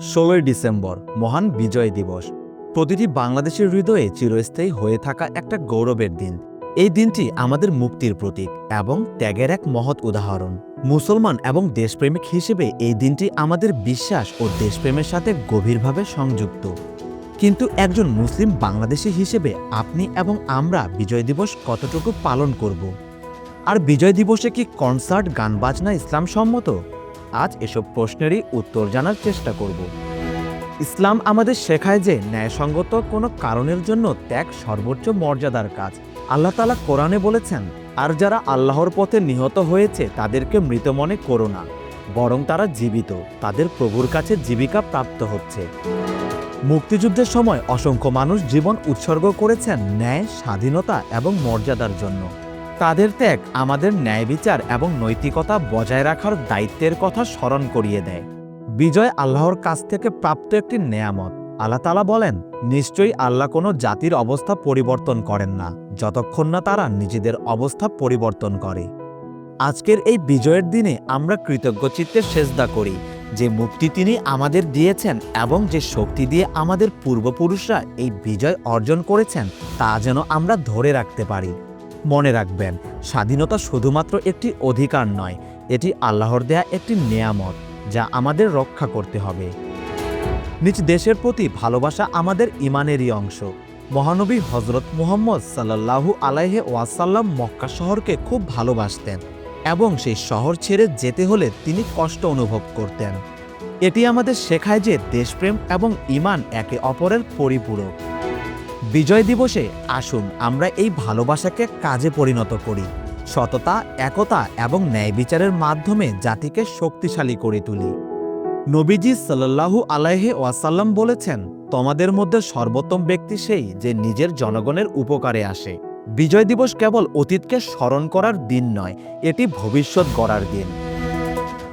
ষোলোই ডিসেম্বর, মহান বিজয় দিবস। প্রতিটি বাংলাদেশের হৃদয়ে চিরস্থায়ী হয়ে থাকা একটা গৌরবের দিন। এই দিনটি আমাদের মুক্তির প্রতীক এবং ত্যাগের এক মহৎ উদাহরণ। মুসলমান এবং দেশপ্রেমিক হিসেবে এই দিনটি আমাদের বিশ্বাস ও দেশপ্রেমের সাথে গভীরভাবে সংযুক্ত। কিন্তু একজন মুসলিম বাংলাদেশি হিসেবে আপনি এবং আমরা বিজয় দিবস কতটুকু পালন করব? আর বিজয় দিবসে কি কনসার্ট, গান, বাজনা, ইসলাম সম্মত? আজ এসব প্রশ্নেরই উত্তর জানার চেষ্টা করব। ইসলাম আমাদের শেখায় যে ন্যায়সঙ্গত কোনো কারণের জন্য ত্যাগ সর্বোচ্চ মর্যাদার কাজ। আল্লাহ তালা কোরআনে বলেছেন, আর যারা আল্লাহর পথে নিহত হয়েছে, তাদেরকে মৃত মনে করো না। বরং তারা জীবিত, তাদের প্রভুর কাছে জীবিকা প্রাপ্ত হচ্ছে। মুক্তিযুদ্ধের সময় অসংখ্য মানুষ জীবন উৎসর্গ করেছেন ন্যায়, স্বাধীনতা এবং মর্যাদার জন্য। তাদের ত্যাগ আমাদের ন্যায় বিচার এবং নৈতিকতা বজায় রাখার দায়িত্বের কথা স্মরণ করিয়ে দেয়। বিজয় আল্লাহর কাছ থেকে প্রাপ্ত একটি নেয়ামত। আল্লাহ তালা বলেন, নিশ্চয়ই আল্লাহ কোনো জাতির অবস্থা পরিবর্তন করেন না, যতক্ষণ না তারা নিজেদের অবস্থা পরিবর্তন করে। আজকের এই বিজয়ের দিনে আমরা কৃতজ্ঞ চিত্তে সেজদা করি, যে মুক্তি তিনি আমাদের দিয়েছেন এবং যে শক্তি দিয়ে আমাদের পূর্বপুরুষরা এই বিজয় অর্জন করেছেন, তা যেন আমরা ধরে রাখতে পারি। মনে রাখবেন, স্বাধীনতা শুধুমাত্র একটি অধিকার নয়, এটি আল্লাহর দেয়া একটি নেয়ামত যা আমাদের রক্ষা করতে হবে। নিজ দেশের প্রতি ভালোবাসা আমাদের ইমানেরই অংশ। মহানবী হজরত মুহম্মদ সাল্লাল্লাহু আলাইহে ওয়াসাল্লাম মক্কা শহরকে খুব ভালোবাসতেন এবং সেই শহর ছেড়ে যেতে হলে তিনি কষ্ট অনুভব করতেন। এটি আমাদের শেখায় যে দেশপ্রেম এবং ইমান একে অপরের পরিপূরক। বিজয় দিবসে আসুন আমরা এই ভালোবাসাকে কাজে পরিণত করি। সততা, একতা এবং ন্যায় বিচারের মাধ্যমে জাতিকে শক্তিশালী করে তুলি। নবীজি সাল্লাল্লাহু আলাইহে ওয়াসাল্লাম বলেছেন, তোমাদের মধ্যে সর্বোত্তম ব্যক্তি সেই যে নিজের জনগণের উপকারে আসে। বিজয় দিবস কেবল অতীতকে স্মরণ করার দিন নয়, এটি ভবিষ্যৎ গড়ার দিন।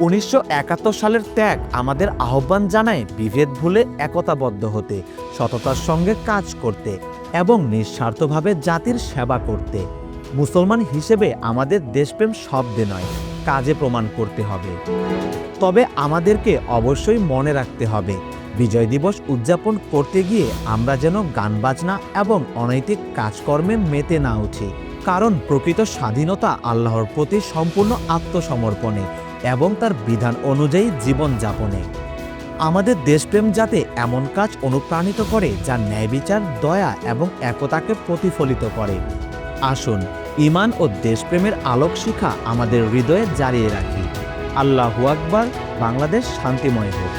উনিশশো একাত্তর সালের ত্যাগ আমাদের আহ্বান জানায় বিভেদ ভুলে একতাবদ্ধ হতে, সততার সঙ্গে কাজ করতে। এবং নিঃস্বার্থভাবে জাতির সেবা করতে। মুসলমান হিসেবে আমাদের দেশপ্রেম শব্দে নয়, কাজে প্রমাণ করতে হবে। তবে আমাদেরকে অবশ্যই মনে রাখতে হবে, বিজয় দিবস উদযাপন করতে গিয়ে আমরা যেন গান বাজনা এবং অনৈতিক কাজকর্মে মেতে না উঠি। কারণ প্রকৃত স্বাধীনতা আল্লাহর প্রতি সম্পূর্ণ আত্মসমর্পণে এবং তার বিধান অনুযায়ী জীবন যাপনে আমাদের দেশপ্রেম যাতে এমন কাজ অনুপ্রাণিত করে যা ন্যায় বিচার, দয়া এবং একতাকে প্রতিফলিত করে। আসুন ইমান ও দেশপ্রেমের আলোক শিখা আমাদের হৃদয়ে জারিয়ে রাখি। আল্লাহু আকবার, বাংলাদেশ শান্তিময় হোক।